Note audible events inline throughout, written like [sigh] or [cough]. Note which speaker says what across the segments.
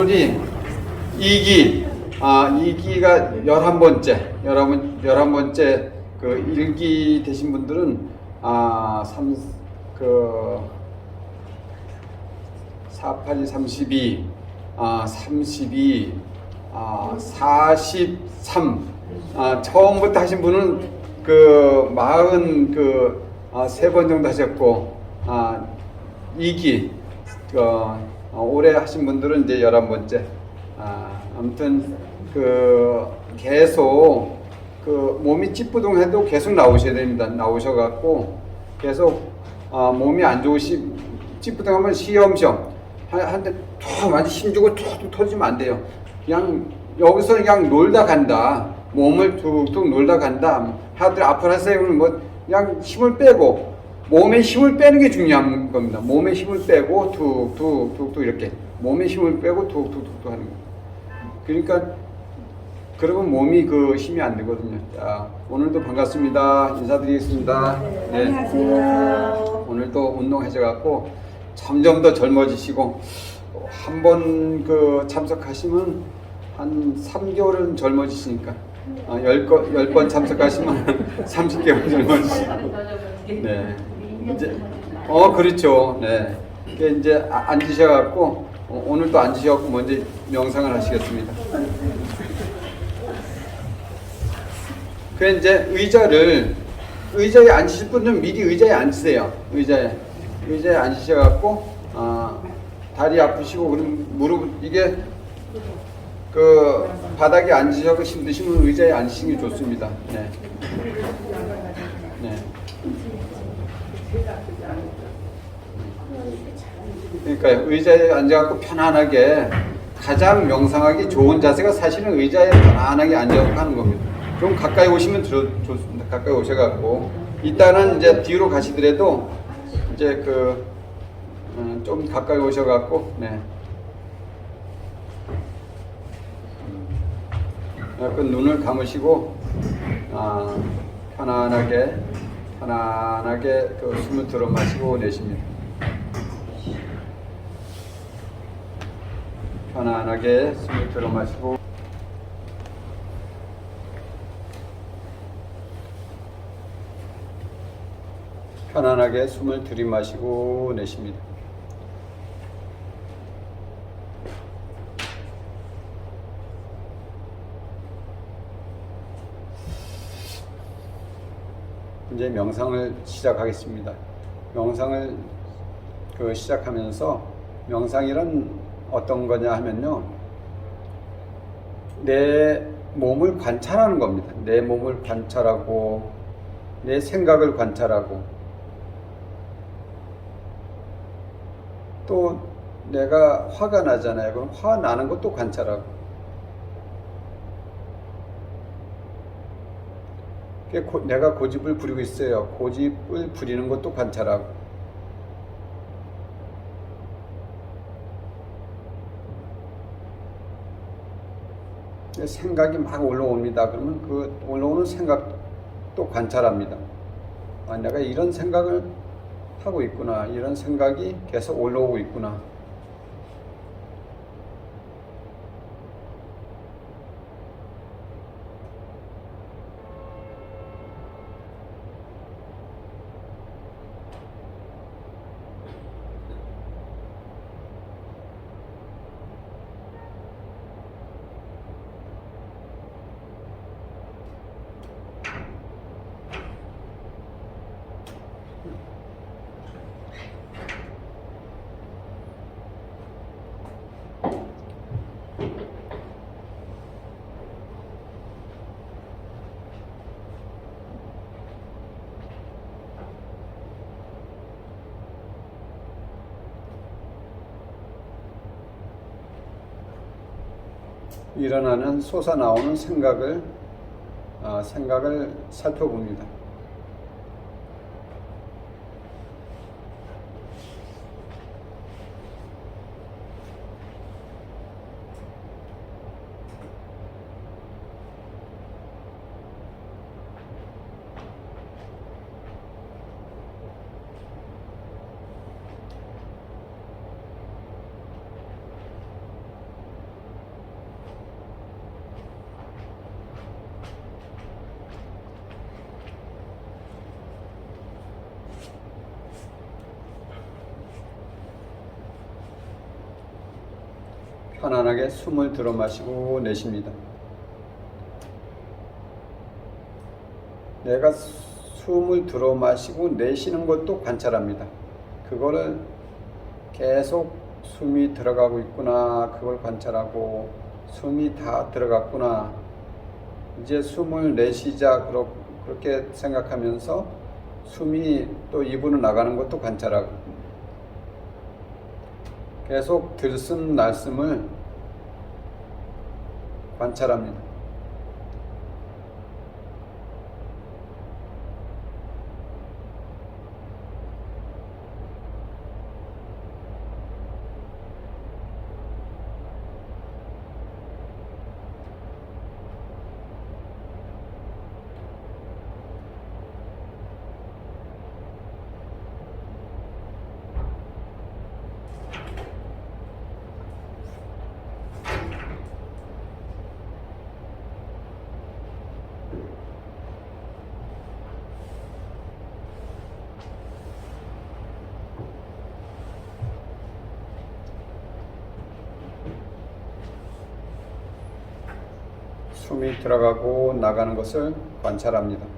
Speaker 1: 우리 2기, 아, 2기가 11번째, 11, 11번째 그 1기 되신 분들은, 아, 3, 그, 48이 32, 아, 32, 아, 43, 아, 처음부터 하신 분은 그, 40, 그, 아, 세 번 정도 하셨고, 아, 2기, 어, 어, 올해 하신 분들은 이제 열한 번째. 아, 아무튼 그 계속 그 몸이 찌뿌둥해도 계속 나오셔야 됩니다. 나오셔갖고 계속 아, 몸이 안 좋으시 찌뿌둥하면 시험시험 툭 많이 힘주고 툭툭 터지면 안 돼요. 그냥 여기서 그냥 놀다 간다. 몸을 툭툭 놀다 간다. 하들 앞을 하세요. 그러면 뭐 그냥 힘을 빼고 몸에 힘을 빼는 게 중요한 겁니다. 몸에 힘을 빼고 툭툭툭툭 이렇게 몸에 힘을 빼고 툭툭툭툭 하는 거. 그러니까 그러면 몸이 그 힘이 안 되거든요. 자, 오늘도 반갑습니다. 인사드리겠습니다. 네.
Speaker 2: 안녕하세요.
Speaker 1: 오늘도 운동하셔갖고 점점 더 젊어지시고 한 번 그 참석하시면 한 3개월은 젊어지시니까 아, 10번, 10번 참석하시면 [laughs] 30개월 젊어지시고 네. 이제 어 그렇죠. 네. 이제 아- 앉으셔갖고 어, 오늘 또 앉으셔갖고 먼저 명상을 하시겠습니다. 그 이제 의자를 의자에 앉으실 분은 미리 의자에 앉으세요. 의자에 의자에 앉으셔갖고 아, 다리 아프시고 그럼 무릎 이게 그 바닥에 앉으셔서 힘드시면 의자에 앉으시는 게 좋습니다. 네. 네. 그러니까 의자에 앉아갖고 편안하게 가장 명상하기 좋은 자세가 사실은 의자에 편안하게 앉아서 하는 겁니다. 좀 가까이 오시면 들어, 좋습니다. 가까이 오셔갖고 일단은 이제 뒤로 가시더라도 이제 그 좀 가까이 오셔갖고 네. 약간 눈을 감으시고 아, 편안하게 편안하게 그 숨을 들어 마시고 내쉽니다. 편안하게 숨을 들어 마시고 편안하게 숨을 들이마시고 내쉽니다. 이제 명상을 시작하겠습니다. 명상을 그 시작하면서 명상이란 어떤 거냐 하면요. 내 몸을 관찰하는 겁니다. 내 몸을 관찰하고 내 생각을 관찰하고 또 내가 화가 나잖아요. 그럼 화 나는 것도 관찰하고 내가 고집을 부리고 있어요. 고집을 부리는 것도 관찰하고. 생각이 막 올라옵니다. 그러면 그 올라오는 생각도 관찰합니다. 아, 내가 이런 생각을 하고 있구나. 이런 생각이 계속 올라오고 있구나. 일어나는 솟아나오는 생각을 아, 생각을 살펴봅니다. 편안하게 숨을 들어 마시고 내쉽니다. 내가 숨을 들어 마시고 내쉬는 것도 관찰합니다. 그거를 계속 숨이 들어가고 있구나, 그걸 관찰하고 숨이 다 들어갔구나. 이제 숨을 내쉬자 그렇- 그렇게 생각하면서 숨이 또 입으로 나가는 것도 관찰하고 계속 들숨 날숨을 관찰합니다. 숨이 들어가고 나가는 것을 관찰합니다.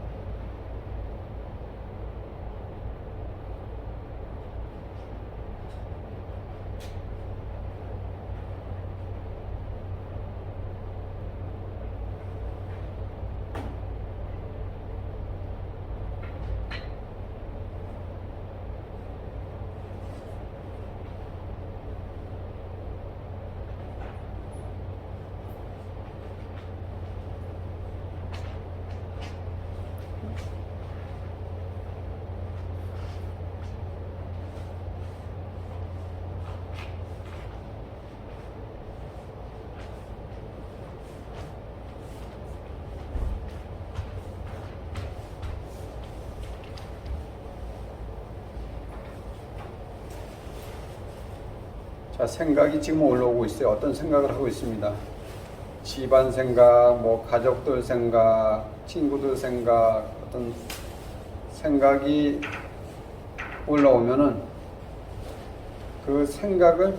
Speaker 1: 자, 생각이 지금 올라오고 있어요. 어떤 생각을 하고 있습니다. 집안 생각, 뭐 가족들 생각, 친구들 생각, 어떤 생각이 올라오면은 그 생각을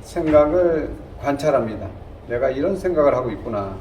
Speaker 1: 생각을 관찰합니다. 내가 이런 생각을 하고 있구나.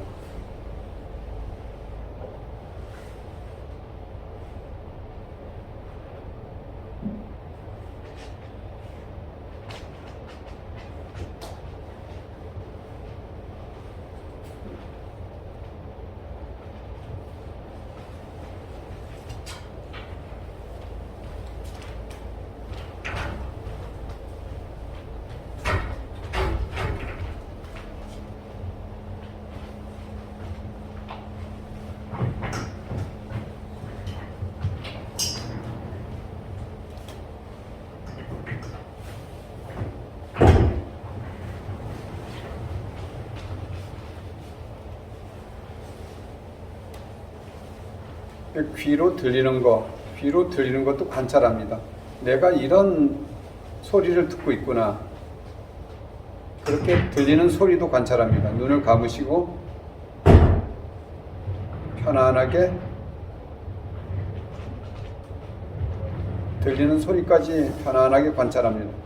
Speaker 1: 귀로 들리는 거, 귀로 들리는 것도 관찰합니다. 내가 이런 소리를 듣고 있구나. 그렇게 들리는 소리도 관찰합니다. 눈을 감으시고 편안하게 들리는 소리까지 편안하게 관찰합니다.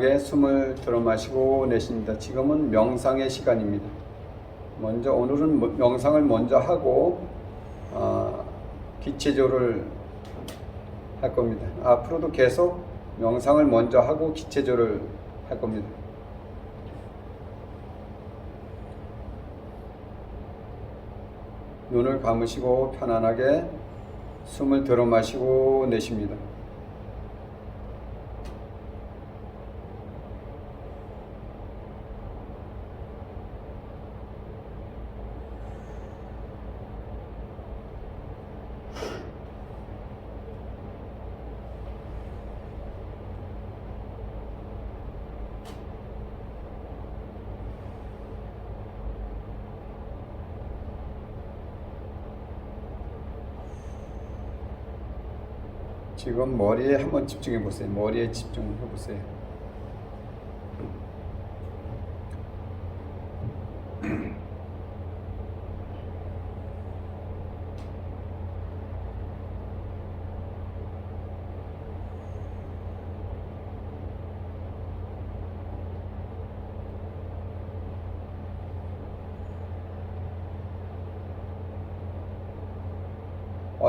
Speaker 1: 편안하게 숨을 들어 마시고 내쉽니다. 지금은 명상의 시간입니다. 먼저 오늘은 뭐- 명상을 먼저 하고 어, 기체조를 할 겁니다. 앞으로도 계속 명상을 먼저 하고 기체조를 할 겁니다. 눈을 감으시고 편안하게 숨을 들어 마시고 내쉽니다. 지금 머리에 한번 집중해 보세요. 머리에 집중해 보세요.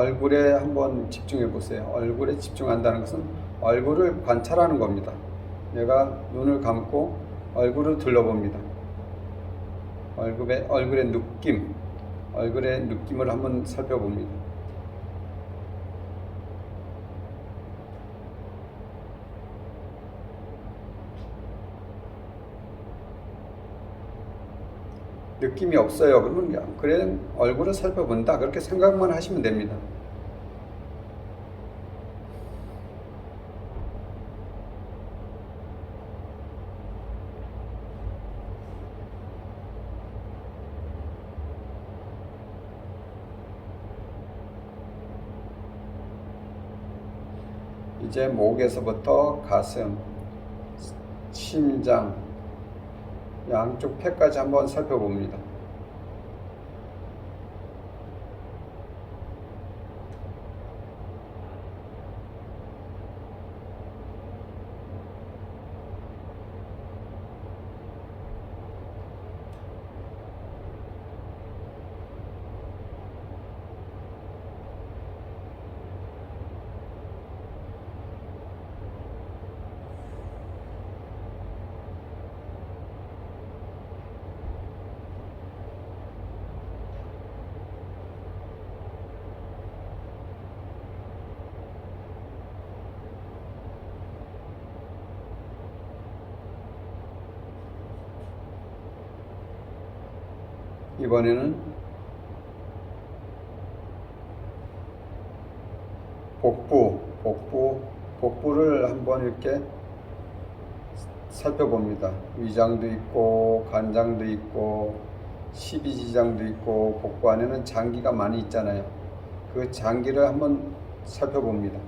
Speaker 1: 얼굴에 한번 집중해 보세요. 얼굴에 집중한다는 것은 얼굴을 관찰하는 겁니다. 내가 눈을 감고 얼굴을 둘러봅니다. 얼굴의 얼굴의 느낌, 얼굴의 느낌을 한번 살펴봅니다. 느낌이 없어요. 그러면 그래 얼굴을 살펴본다 그렇게 생각만 하시면 됩니다. 이제 목에서부터 가슴, 심장, 양쪽 폐까지 한번 살펴봅니다. 이번에는 복부, 복부, 복부를 한번 이렇게 살펴봅니다. 위장도 있고 간장도 있고 십이지장도 있고 복부 안에는 장기가 많이 있잖아요. 그 장기를 한번 살펴봅니다.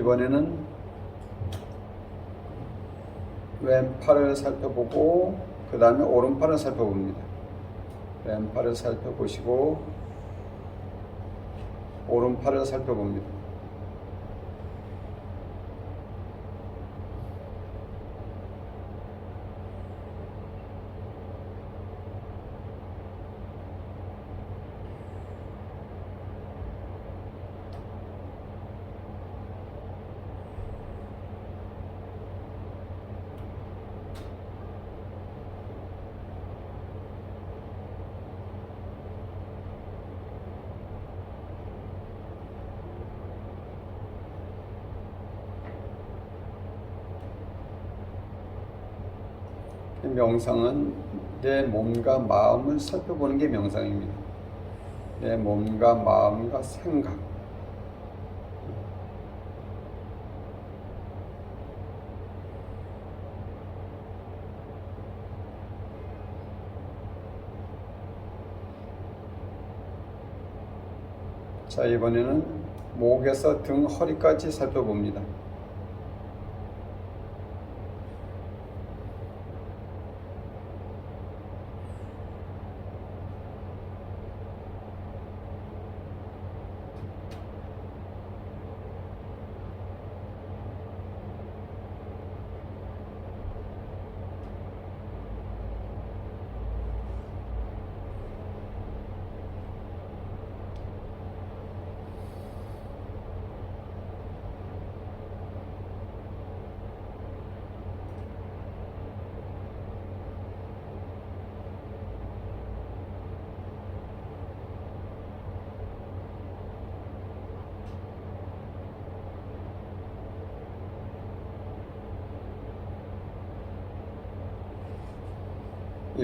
Speaker 1: 이번에는 왼팔을 살펴보고 그 다음에 오른팔을 살펴봅니다. 왼팔을 살펴보시고 오른팔을 살펴봅니다. 명상은 내 몸과 마음을 살펴보는 게 명상입니다. 내 몸과 마음과 생각. 자, 이번에는 목에서 등 허리까지 살펴봅니다.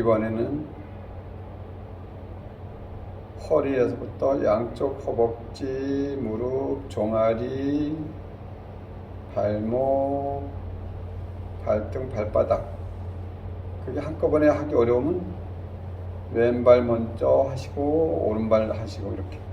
Speaker 1: 이번에는 허리에서부터 양쪽 허벅지, 무릎, 종아리, 발목, 발등, 발바닥. 그게 한꺼번에 하기 어려우면 왼발 먼저 하시고 오른발 하시고 이렇게.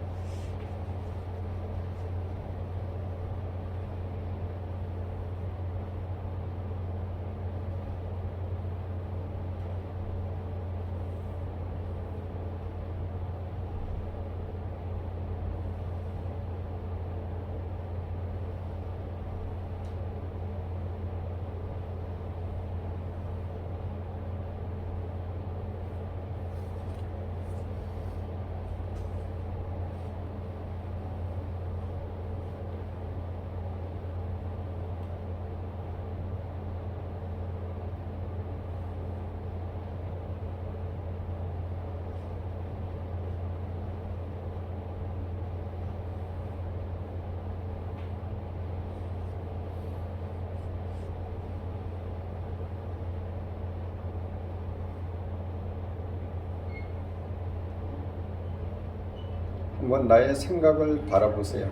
Speaker 1: 한번 나의 생각을 바라보세요.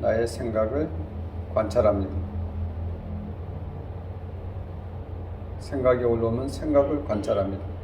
Speaker 1: 나의 생각을 관찰합니다. 생각이 올라오면 생각을 관찰합니다.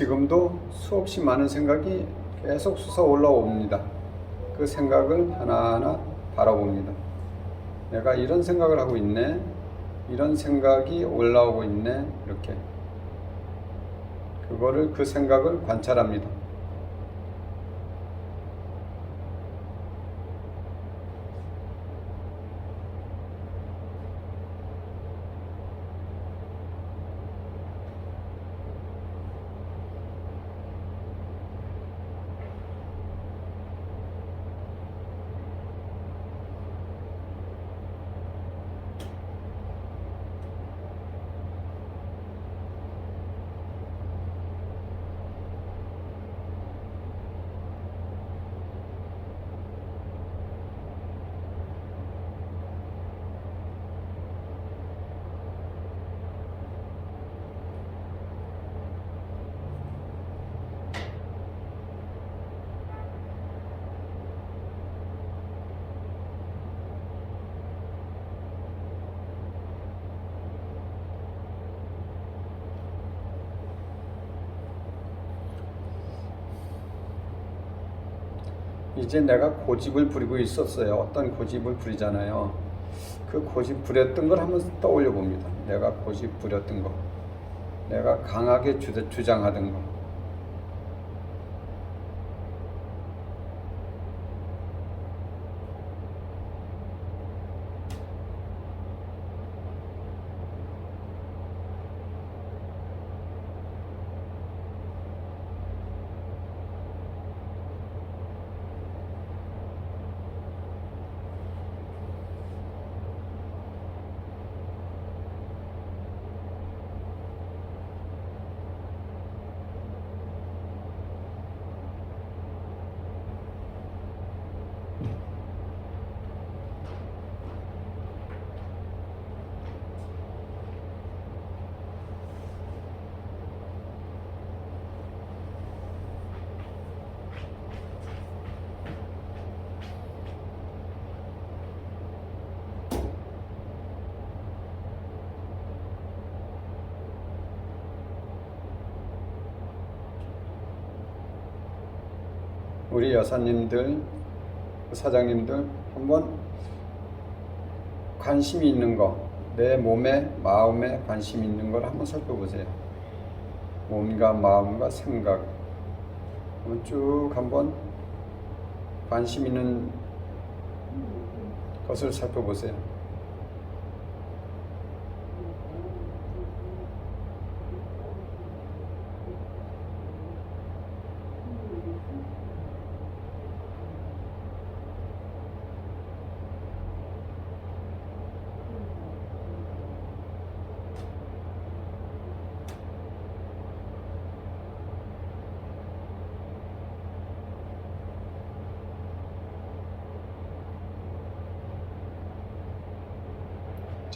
Speaker 1: 지금도 수없이 많은 생각이 계속 솟아 올라옵니다. 그 생각을 하나하나 바라봅니다. 내가 이런 생각을 하고 있네. 이런 생각이 올라오고 있네. 이렇게. 그거를 그 생각을 관찰합니다. 이제 내가 고집을 부리고 있었어요. 어떤 고집을 부리잖아요. 그 고집 부렸던 걸 한번 떠올려 봅니다. 내가 고집 부렸던 거. 내가 강하게 주, 주장하던 거. 우리 여사님들, 사장님들 한번 관심이 있는 거, 내 몸에, 마음에 관심 있는 걸 한번 살펴보세요. 몸과 마음과 생각, 한번 쭉 한번 관심 있는 것을 살펴보세요.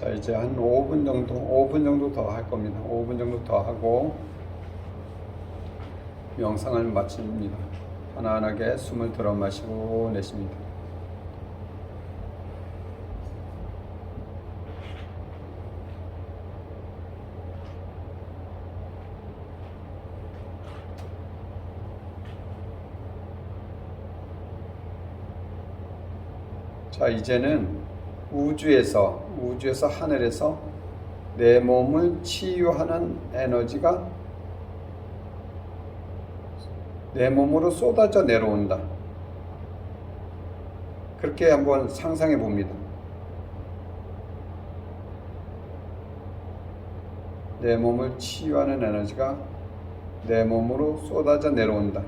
Speaker 1: 자 이제 한 5분 정도 5분 정도 더 할 겁니다. 5분 정도 더 하고 명상을 마칩니다. 편안하게 숨을 들어 마시고 내쉽니다. 자 이제는 우주에서 우주에서 하늘에서 내 몸을 치유하는 에너지가 내 몸으로 쏟아져 내려온다. 그렇게 한번 상상해 봅니다. 내 몸을 치유하는 에너지가 내 몸으로 쏟아져 내려온다.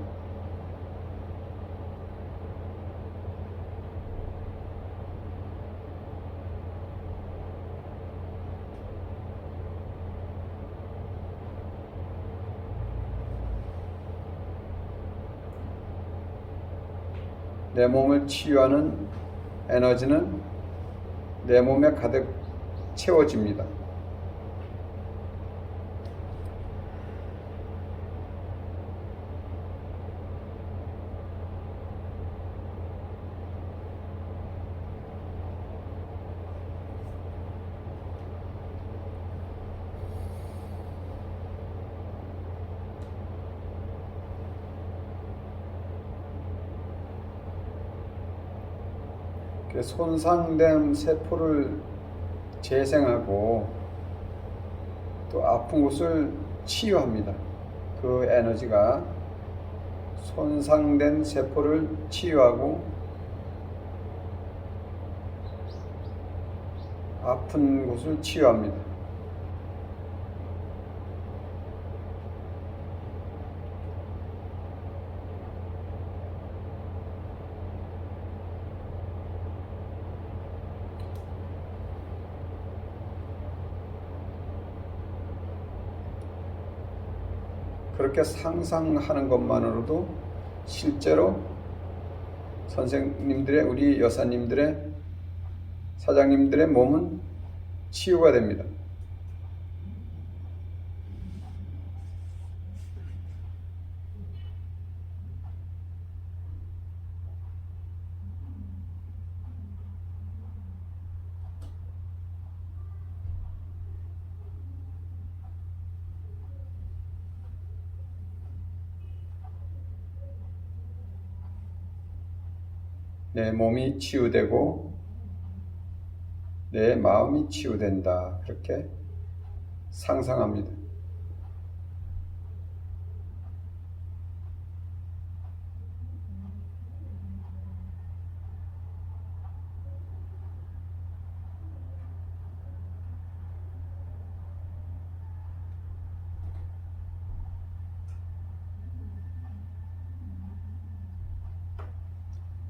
Speaker 1: 내 몸을 치유하는 에너지는 내 몸에 가득 채워집니다. 그 손상된 세포를 재생하고 또 아픈 곳을 치유합니다. 그 에너지가 손상된 세포를 치유하고 아픈 곳을 치유합니다. 그렇게 상상하는 것만으로도 실제로 선생님들의 우리 여사님들의 사장님들의 몸은 치유가 됩니다. 내 몸이 치유되고 내 마음이 치유된다. 그렇게 상상합니다.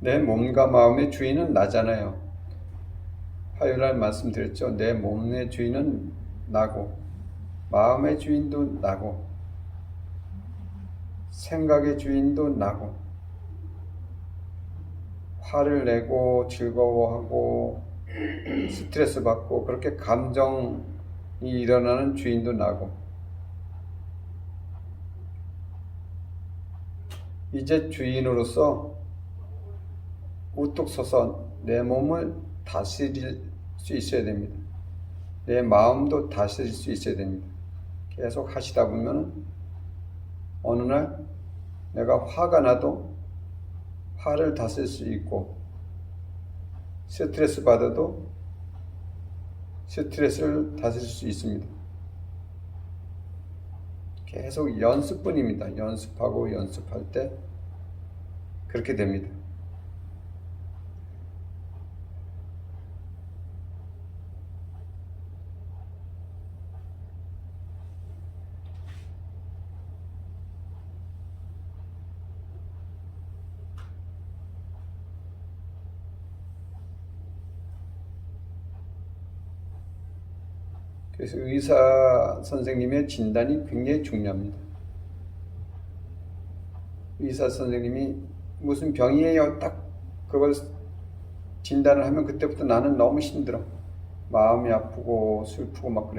Speaker 1: 내 몸과 마음의 주인은 나잖아요. 화요일날 말씀드렸죠. 내 몸의 주인은 나고, 마음의 주인도 나고, 생각의 주인도 나고, 화를 내고 즐거워하고 스트레스 받고 그렇게 감정이 일어나는 주인도 나고, 이제 주인으로서 우뚝 서서 내 몸을 다스릴 수 있어야 됩니다. 내 마음도 다스릴 수 있어야 됩니다. 계속 하시다 보면 어느 날 내가 화가 나도 화를 다스릴 수 있고 스트레스 받아도 스트레스를 다스릴 수 있습니다. 계속 연습뿐입니다. 연습하고 연습할 때 그렇게 됩니다. 그래서 의사 선생님의 진단이 굉장히 중요합니다. 의사 선생님이 무슨 병이에요? 딱 그걸 진단을 하면 그때부터 나는 너무 힘들어. 마음이 아프고 슬프고 막.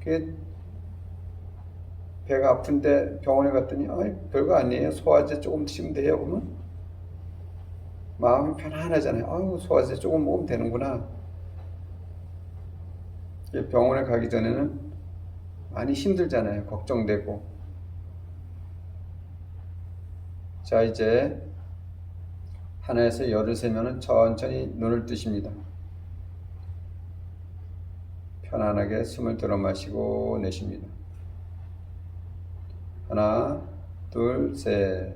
Speaker 1: 그게 배가 아픈데 병원에 갔더니 아이 별거 아니에요. 소화제 조금 드시면 돼요. 그러면 마음이 편안하잖아요. 아유 소화제 조금 먹으면 되는구나. 병원에 가기 전에는 많이 힘들잖아요. 걱정되고. 자, 이제 하나에서 열을 세면은 천천히 눈을 뜨십니다. 편안하게 숨을 들어 마시고 내쉽니다. 하나, 둘, 셋.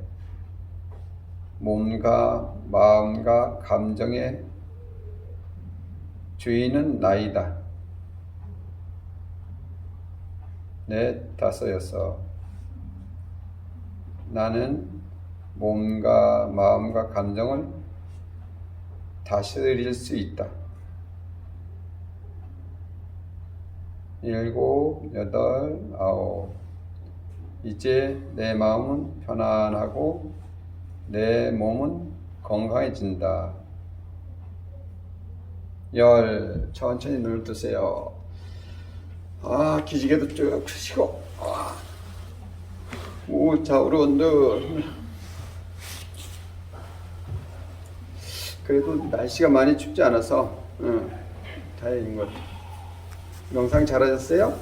Speaker 1: 몸과 마음과 감정의 주인은 나이다. 넷, 다섯, 여섯. 나는 몸과 마음과 감정을 다스릴 수 있다. 일곱, 여덟, 아홉. 이제 내 마음은 편안하고 내 몸은 건강해진다. 열, 천천히 눈을 뜨세요. 아, 기지개도 쭉 펴시고. 아. 오, 좌우로 언들. 그래도 날씨가 많이 춥지 않아서 응, 다행인 것 같아요. 명상 잘하셨어요?